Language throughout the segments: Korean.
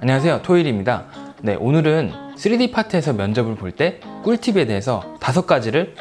안녕하세요. 토일입니다. 네, 오늘은 3D 파트에서 면접을 볼 때 꿀팁에 대해서 다섯 가지를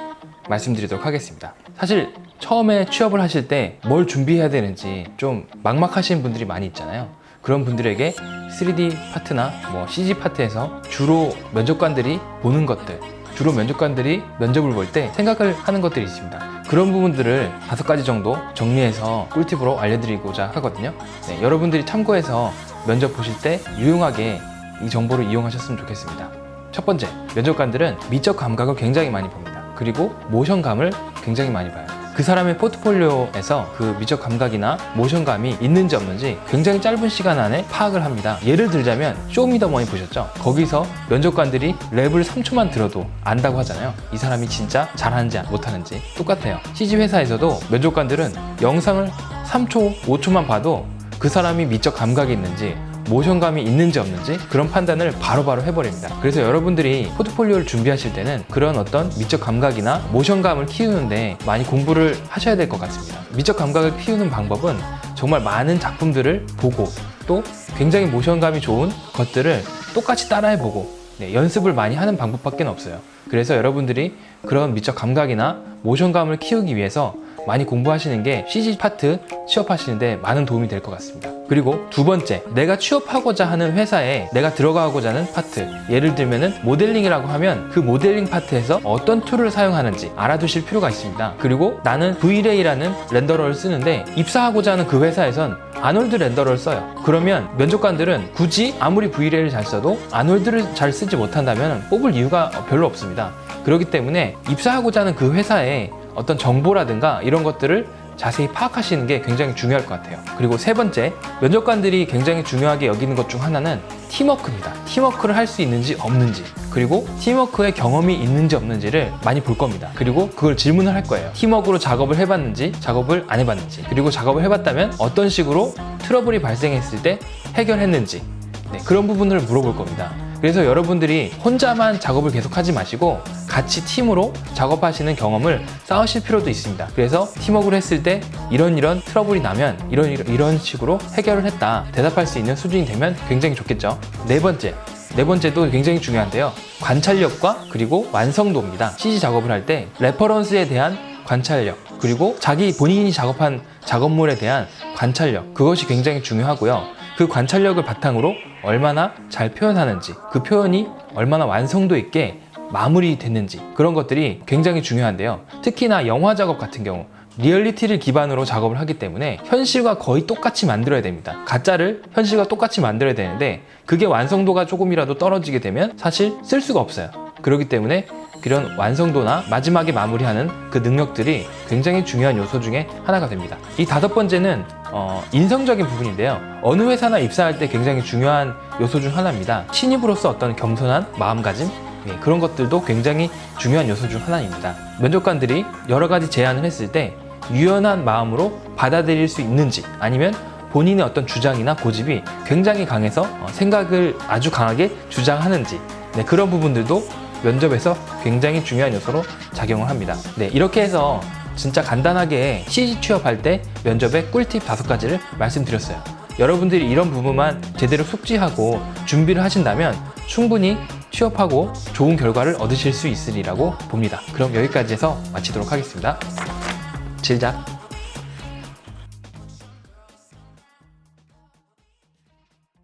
말씀드리도록 하겠습니다. 사실 처음에 취업을 하실 때 뭘 준비해야 되는지 좀 막막하신 분들이 많이 있잖아요. 그런 분들에게 3D 파트나 뭐 CG 파트에서 주로 면접관들이 보는 것들, 주로 면접관들이 면접을 볼 때 생각을 하는 것들이 있습니다. 그런 부분들을 다섯 가지 정도 정리해서 꿀팁으로 알려드리고자 하거든요. 네, 여러분들이 참고해서 면접 보실 때 유용하게 이 정보를 이용하셨으면 좋겠습니다. 첫 번째, 면접관들은 미적 감각을 굉장히 많이 봅니다. 그리고 모션감을 굉장히 많이 봐요. 그 사람의 포트폴리오에서 그 미적 감각이나 모션감이 있는지 없는지 굉장히 짧은 시간 안에 파악을 합니다. 예를 들자면 쇼미더머니 보셨죠? 거기서 면접관들이 랩을 3초만 들어도 안다고 하잖아요. 이 사람이 진짜 잘하는지 못하는지 똑같아요. CG 회사에서도 면접관들은 영상을 3초, 5초만 봐도 그 사람이 미적 감각이 있는지 모션감이 있는지 없는지 그런 판단을 바로 바로 해버립니다. 그래서 여러분들이 포트폴리오를 준비하실 때는 그런 어떤 미적 감각이나 모션감을 키우는데 많이 공부를 하셔야 될 것 같습니다. 미적 감각을 키우는 방법은 정말 많은 작품들을 보고 또 굉장히 모션감이 좋은 것들을 똑같이 따라해보고 네, 연습을 많이 하는 방법밖에 없어요. 그래서 여러분들이 그런 미적 감각이나 모션감을 키우기 위해서 많이 공부하시는 게 CG 파트 취업하시는데 많은 도움이 될 것 같습니다. 그리고 두 번째, 내가 취업하고자 하는 회사에 내가 들어가고자 하는 파트. 예를 들면은 모델링이라고 하면 그 모델링 파트에서 어떤 툴을 사용하는지 알아두실 필요가 있습니다. 그리고 나는 V-Ray라는 렌더러를 쓰는데 입사하고자 하는 그 회사에선 아놀드 렌더러를 써요. 그러면 면접관들은 굳이 아무리 V-Ray를 잘 써도 아놀드를 잘 쓰지 못한다면 뽑을 이유가 별로 없습니다. 그렇기 때문에 입사하고자 하는 그 회사에 어떤 정보라든가 이런 것들을 자세히 파악하시는 게 굉장히 중요할 것 같아요. 그리고 세 번째, 면접관들이 굉장히 중요하게 여기는 것 중 하나는 팀워크입니다. 팀워크를 할 수 있는지 없는지, 그리고 팀워크의 경험이 있는지 없는지를 많이 볼 겁니다. 그리고 그걸 질문을 할 거예요. 팀워크로 작업을 해봤는지, 작업을 안 해봤는지, 그리고 작업을 해봤다면 어떤 식으로 트러블이 발생했을 때 해결했는지, 네, 그런 부분을 물어볼 겁니다. 그래서 여러분들이 혼자만 작업을 계속하지 마시고 같이 팀으로 작업하시는 경험을 쌓으실 필요도 있습니다. 그래서 팀워크를 했을 때 이런 이런 트러블이 나면 이런 이런, 식으로 해결을 했다 대답할 수 있는 수준이 되면 굉장히 좋겠죠. 네 번째. 네 번째도 굉장히 중요한데요. 관찰력과 그리고 완성도입니다. CG 작업을 할 때 레퍼런스에 대한 관찰력 그리고 자기 본인이 작업한 작업물에 대한 관찰력 그것이 굉장히 중요하고요. 그 관찰력을 바탕으로 얼마나 잘 표현하는지 그 표현이 얼마나 완성도 있게 마무리됐는지 그런 것들이 굉장히 중요한데요. 특히나 영화 작업 같은 경우 리얼리티를 기반으로 작업을 하기 때문에 현실과 거의 똑같이 만들어야 됩니다. 가짜를 현실과 똑같이 만들어야 되는데 그게 완성도가 조금이라도 떨어지게 되면 사실 쓸 수가 없어요. 그렇기 때문에 그런 완성도나 마지막에 마무리하는 그 능력들이 굉장히 중요한 요소 중에 하나가 됩니다. 이 다섯 번째는 어, 인성적인 부분인데요. 어느 회사나 입사할 때 굉장히 중요한 요소 중 하나입니다. 신입으로서 어떤 겸손한 마음가짐, 예, 그런 것들도 굉장히 중요한 요소 중 하나입니다. 면접관들이 여러 가지 제안을 했을 때 유연한 마음으로 받아들일 수 있는지 아니면 본인의 어떤 주장이나 고집이 굉장히 강해서 어, 생각을 아주 강하게 주장하는지 네, 그런 부분들도 면접에서 굉장히 중요한 요소로 작용을 합니다. 네, 이렇게 해서 진짜 간단하게 CG 취업할 때 면접의 꿀팁 다섯 가지를 말씀드렸어요. 여러분들이 이런 부분만 제대로 숙지하고 준비를 하신다면 충분히 취업하고 좋은 결과를 얻으실 수 있으리라고 봅니다. 그럼 여기까지 해서 마치도록 하겠습니다. 질작.